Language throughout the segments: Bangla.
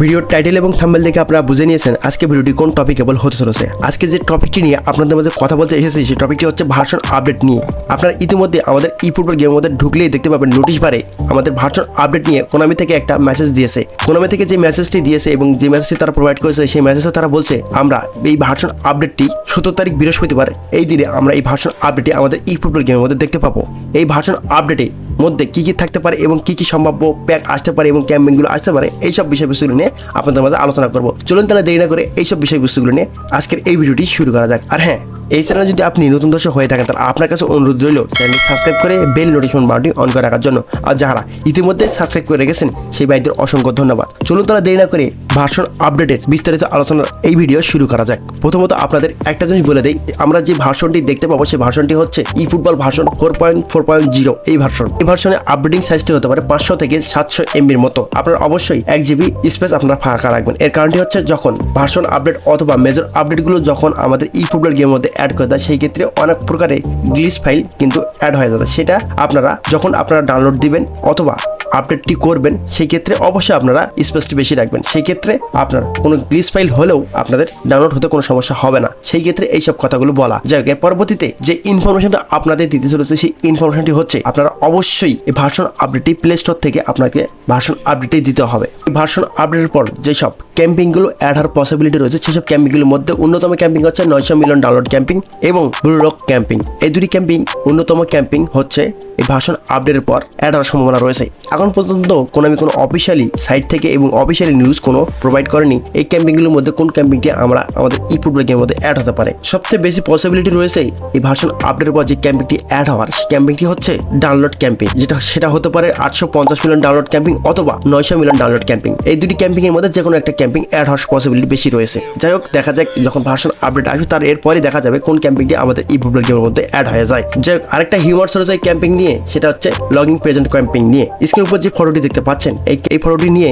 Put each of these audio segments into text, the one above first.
ভিডিওর টাইটেল এবং থাম্বেল দেখে আপনারা বুঝে নিয়েছেন আজকে ভিডিওটি কোন টপিকেবল হতে চলেছে। আজকে যে টপিকটি নিয়ে আপনাদের মাঝে কথা বলতে এসেছি, সেই টপিকটি হচ্ছে ভার্সন আপডেট নিয়ে। আপনারা ইতিমধ্যে আমাদের ই ফুটবল গেমের মধ্যে ঢুকলেই দেখতে পাবেন নোটিশ বারে আমাদের ভার্সন আপডেট নিয়ে কোনামি থেকে একটা মেসেজ দিয়েছে। কোনামি থেকে যে মেসেজটি দিয়েছে এবং যে মেসেজটি তারা প্রোভাইড করেছে, সেই মেসেজে তারা বলছে, আমরা এই ভার্সন আপডেটটি সতেরো তারিখ বৃহস্পতিবার এই দিনে আমরা এই ভার্সন আপডেটটি আমাদের ই ফুটবল গেমের মধ্যে দেখতে পাবো। এই ভার্সন আপডেটে মধ্যে কি কি থাকতে পারে এবং কি কি সম্ভাব্য প্যাক আসতে পারে এবং ক্যাম্পিংগুলো আসতে পারে, এইসব বিষয়বস্তুগুলো নিয়ে আপনাদের মাঝে আলোচনা করব। চলুন তাহলে দেরি না করে এইসব বিষয়বস্তুগুলো নিয়ে আজকের এই ভিডিওটি শুরু করা যাক। আর হ্যাঁ এই চ্যানেল যদি আপনি নতুন দর্শক হয়ে থাকেন, তাহলে আপনার কাছে অনুরোধ রইল চ্যানেলটি সাবস্ক্রাইব করে বেল নোটিফিকেশন বাটনটি অন করে রাখার জন্য। আর যারা ইতিমধ্যে সাবস্ক্রাইব করে রেখেছেন, সেই ভাইদের অসংখ্য ধন্যবাদ। চলুন তাহলে দেরি না করে ভার্সন আপডেটের বিস্তারিত আলোচনার এই ভিডিও শুরু করা যাক। প্রথমত আপনাদের একটা জিনিস বলে দেই, আমরা যে ভার্সনটি দেখতে পাবো, সেই ভার্সনটি হচ্ছে eFootball version four point four point zero এই ভার্সন এই ভার্সনে আপডেটিং সাইজটি হতে পারে পাঁচশো থেকে সাতশো এমবির মতো। আপনারা অবশ্যই এক জিবি স্পেস আপনারা ফাঁকা রাখবেন। এর কারণটি হচ্ছে যখন ভার্সন আপডেট অথবা মেজর আপডেটগুলো যখন আমাদের ই ফুটবল গেমের মধ্যে অ্যাড করে দেয়, সেই ক্ষেত্রে অনেক প্রকারে গ্লিস ফাইল কিন্তু অ্যাড হয়ে যাবে। সেটা আপনারা যখন আপনারা ডাউনলোড দিবেন অথবা আপডেটটি করবেন সেই ক্ষেত্রে অবশ্যই আপনারা স্পেসটি বেশি রাখবেন। সেই ক্ষেত্রে আপনার কোনো গ্লিচ ফাইল হলেও আপনাদের ডাউনলোড হতে কোনো সমস্যা হবে না। সেই ক্ষেত্রে এইসব কথাগুলো বলা। যাই হোক, পরবর্তীতে যে ইনফরমেশনটা আপনাদের দিতে চলেছে সেই ইনফরমেশনটি হচ্ছে আপনারা অবশ্যই এই ভার্সন আপডেটটি প্লে স্টোর থেকে আপনাকে ভার্সন আপডেটই দিতে হবে। এই ভার্সন আপডেটের পর যেসব ক্যাম্পিংগুলো অ্যাড হওয়ার পসিবিলিটি রয়েছে সেসব ক্যাম্পিংগুলোর মধ্যে অন্যতম ক্যাম্পিং হচ্ছে নয়শো মিলিয়ন ডাউনলোড ক্যাম্পিং এবং ব্লু রক ক্যাম্পিং এই দুটি ক্যাম্পিং অন্যতম ক্যাম্পিং হচ্ছে এই ভার্সন আপডেটের পর অ্যাড হওয়ার সম্ভাবনা রয়েছে। এখন পর্যন্ত কোনো আমি কোনো অফিসিয়ালি সাইট থেকে এবং অফিসিয়ালি নিউজ কোনো প্রোভাইড করেনি। এই ক্যাম্পিংগুলোর মধ্যে কোন ক্যাম্পিংটি আমরা আমাদের ই ফুটবল গেমের মধ্যে অ্যাড হতে পারে? সবচেয়ে বেশি পসিবিলিটি রয়েছে এই ভার্সন আপডেটের পর যে ক্যাম্পিংটি অ্যাড হওয়ার। সেই ক্যাম্পিংটি হচ্ছে ডাউনলোড ক্যাম্পিং যেটা, সেটা হতে পারে আটশো পঞ্চাশ মিলিয়ন ডাউনলোড ক্যাম্পিং অথবা নয়শো মিলিয়ন ডাউনলোড ক্যাম্পিং এই দুটি ক্যাম্পিংয়ের মধ্যে যে কোনো একটা ক্যাম্পিং অ্যাড হওয়ার পসিবিলিটি বেশি রয়েছে। যাই হোক, দেখা যাক যখন ভার্সন আপডেট আসবে, তার এরপরই দেখা যাবে কোন ক্যাম্পিংটি আমাদের ই ফুটবল গেমের মধ্যে অ্যাড হয়ে যায়। যাই হোক, আরেকটা হিউমার রয়েছে ক্যাম্পিং নিয়ে, সেটা হচ্ছে লগিং প্রেজেন্ট ক্যাম্পিং নিয়ে। স্ক্রিনের উপর যে ফটোটি দেখতে পাচ্ছেন, এই এই ফটোটি নিয়ে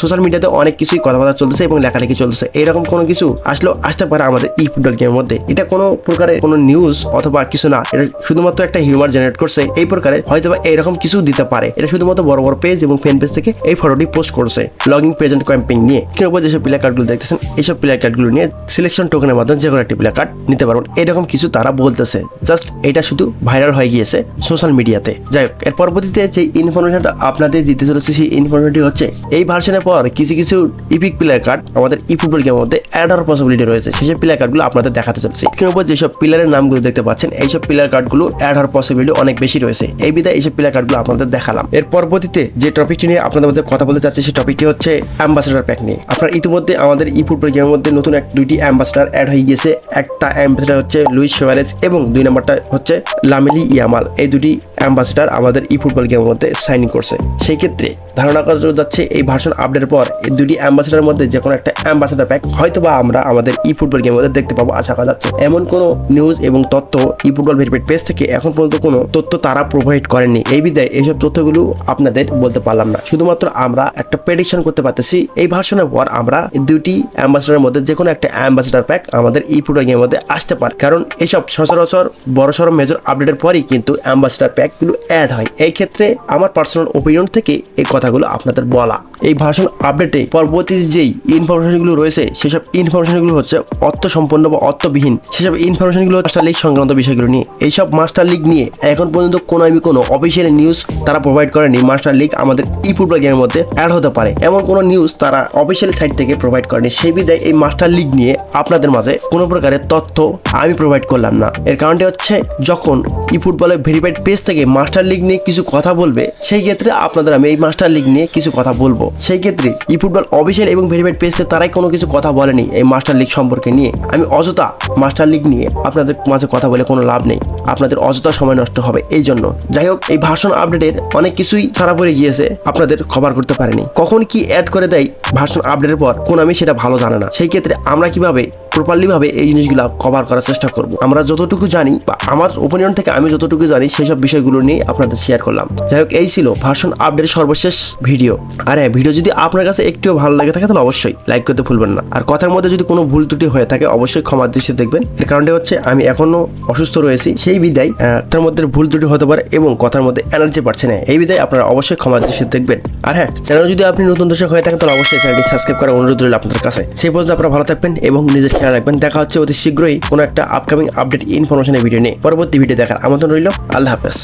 সোশ্যাল মিডিয়াতে অনেক কিছুই কথাবার্তা চলতেছে এবং লেখালেখি চলতেছে। এরকম কোনো কিছু আসলেও আসতে পারে আমাদের ই ফুটবল গেমের মধ্যে। এটা কোনো প্রকারের কোনো নিউজ অথবা কিছু না। এটা শুধুমাত্র একটা হিউমার জেনারেট করছে, এই প্রকারে হয়তো বা এরকম কিছু দিতে পারে। এটা শুধুমাত্র বড় বড় পেজ এবং ফ্যান পেজ থেকে এই ফটোটি পোস্ট করছে লগিং প্রেজেন্ট ক্যাম্পিং নিয়ে। স্ক্রিনের উপর যেসব প্লেয়ার কার্ডগুলো দেখতেছেন এইসব প্লেয়ার কার্ডগুলো নিয়ে সিলেকশন টোকেনের মাধ্যমে যে কোনো একটি প্লেয়ার কার্ড নিতে পারবেন। এরকম কিছু তারা বলতেছে। জাস্ট এটা শুধু ভাইরাল হয়ে গিয়েছে সোশ্যাল মিডিয়াতে যাই হোক, এর পরবর্তীতে যে ইনফরমেশনটা আপনাদের দিতে চলেছে সেই ইনফরমেশনটি হচ্ছে এই ভার্সনের পর কিছু কিছু ইপিক প্লেয়ার কার্ড আমাদের ই ফুটবল গেমের মধ্যে অ্যাড হওয়ার পসিবিলিটি রয়েছে। সেসব প্লেয়ার কার্ডগুলো আপনাদের দেখাতে চলেছে। স্ক্রিনের উপর যেসব প্লেয়ারের নামগুলো দেখতে পাচ্ছেন, এইসব প্লেয়ার কার্ডগুলো অ্যাড হওয়ার পসিবিলিটি অনেক বেশি রয়েছে। এই বিধায় এইসব প্লেয়ার কার্ডগুলো আপনাদের দেখালাম। এর পরবর্তীতে যে টপিকটি নিয়ে আপনাদের মধ্যে কথা বলতে চাচ্ছি, সেই টপিকটি হচ্ছে অ্যাম্বাসেডার প্যাক নিয়ে। আপনার ইতিমধ্যে আমাদের ই ফুটবল গেমের মধ্যে নতুন এক দুইটি অ্যাম্বাসেডার অ্যাড হয়ে গিয়েছে। একটা অ্যাম্বাসেডার হচ্ছে লুইস সোয়ারেজ এবং দুই নম্বরটা হচ্ছে লামিলি ইয়ামাল। এই দুটি অ্যাম্বাসেডার আমাদের ই ফুটবল গেমের মধ্যে সাইনিং করছে। সেই ক্ষেত্রে ধারণা করা যাচ্ছে। এই ভার্সন আপডেটের পর এই দুটি অ্যাম্বাসেডারের মধ্যে যে কোনো একটা অ্যাম্বাসেডার প্যাক হয়তো বা আমরা আমাদের ই ফুটবল গেমের মধ্যে দেখতে পাবো, আশা করা যাচ্ছে। এমন কোনো নিউজ এবং তথ্য ই ফুটবল ভেরিফাইড পেজ থেকে এখন পর্যন্ত কোনো তথ্য তারা প্রোভাইড করেননি। এই বিধায় এইসব তথ্যগুলো আপনাদের বলতে পারলাম না। শুধুমাত্র আমরা একটা প্রেডিকশন করতে পারতেছি। এই ভার্সনের পর আমরা দুটি অ্যাম্বাসেডারের মধ্যে যে কোনো একটা অ্যাম্বাসেডার প্যাক আমাদের ই ফুটবল গেমের মধ্যে আসতে পারে। কারণ এইসব সচরাচর বড় সড়ো মেজর আপডেটের পরই কিন্তু অ্যাম্বাসেডার প্যাকগুলো অ্যাড হয়। এই ক্ষেত্রে আমার পার্সোনাল ওপিনিয়ন থেকে এই কথাগুলো আপনাদের বলা। এই ভার্সন আপডেটে পরবর্তী যেই ইনফরমেশনগুলো রয়েছে, সেসব ইনফরমেশনগুলো হচ্ছে অর্থ সম্পন্ন বা অর্থবিহীন। সেসব ইনফরমেশনগুলো মাস্টার লিগ সংক্রান্ত বিষয়গুলো নিয়ে। এইসব মাস্টার লিগ নিয়ে এখন পর্যন্ত কোনো আমি কোনো অফিসিয়াল নিউজ তারা প্রোভাইড করেনি। মাস্টার লিগ আমাদের ই ফুটবল গেমের মধ্যে অ্যাড হতে পারে। এমন কোনো নিউজ তারা অফিসিয়াল সাইট থেকে প্রোভাইড করেনি। সেই বিধায় এই মাস্টার লিগ নিয়ে আপনাদের মাঝে কোনো প্রকারের তথ্য আমি প্রোভাইড করলাম না। এর কারণটি হচ্ছে যখন ই ফুটবলের ভেরিফাইড পেজ থেকে মাস্টার লিগ নিয়ে কিছু কথা বলবে, সেই ক্ষেত্রে আপনাদের আমি এই মাস্টার লিগ নিয়ে কিছু কথা বলব। সেই ক্ষেত্রে ই ফুটবল অফিসিয়াল এবং ভেরিফাইড পেজে তারাই কোনো কিছু কথা বলেনি এই মাস্টার লিগ সম্পর্কে নিয়ে। আমি অযথা মাস্টার লিগ নিয়ে আপনাদের মাঝে কথা বলে কোনো লাভ নেই। আপনাদের অযথা সময় নষ্ট হবে এই জন্য। যাই হোক, এই ভার্সন আপডেটের অনেক কিছুই ছাড়া পড়ে গিয়েছে, আপনাদের কভার করতে পারেনি। কখন কি অ্যাড করে দেয় ভার্সন আপডেটের পর, কোন আমি সেটা ভালো জানে না। সেই ক্ষেত্রে আমরা কীভাবে প্রপারলি ভাবে এই জিনিসগুলো কভার করার চেষ্টা করব। আমরা যতটুকু জানি বা আমার ওপিনিয়ন থেকে আমি যতটুকু জানি সেই সব বিষয়গুলো নিয়ে আপনাদের শেয়ার করলাম। যাই হোক এই ছিল ভার্সন আপডেট সর্বশেষ ভিডিও আর হ্যাঁ ভিডিও যদি আপনার কাছে একটুও ভালো লাগে থাকে, তাহলে অবশ্যই লাইক করতে ভুলবেন না। আর কথার মধ্যে যদি কোনো ভুল ত্রুটি হয়ে থাকে, অবশ্যই ক্ষমার দৃষ্টিতে দেখবেন। এর কারণটা হচ্ছে আমি এখনও অসুস্থ রয়েছি। সেই বিদায় তার মধ্যে ভুল ত্রুটি হতে পারে এবং কথার মধ্যে এনার্জি পাচ্ছে না। এই বিদায় আপনারা অবশ্যই ক্ষমার দৃষ্টিতে দেখবেন। আর হ্যাঁ চ্যানেল যদি আপনি নতুন দর্শক হয়ে থাকেন, তাহলে অবশ্যই চ্যানেলটি সাবস্ক্রাইব করার অনুরোধ রইল আপনাদের কাছে। সেই পর্যন্ত আপনারা ভালো থাকবেন এবং নিজের খেয়াল রাখবেন। দেখা হচ্ছে অতি শীঘ্রই কোনো একটা আপকামিং আপডেট ইনফরমেশনের ভিডিও নিয়ে। পরবর্তী ভিডিও দেখার আমন্ত্রণ রইল। আল্লাহ হাফেজ।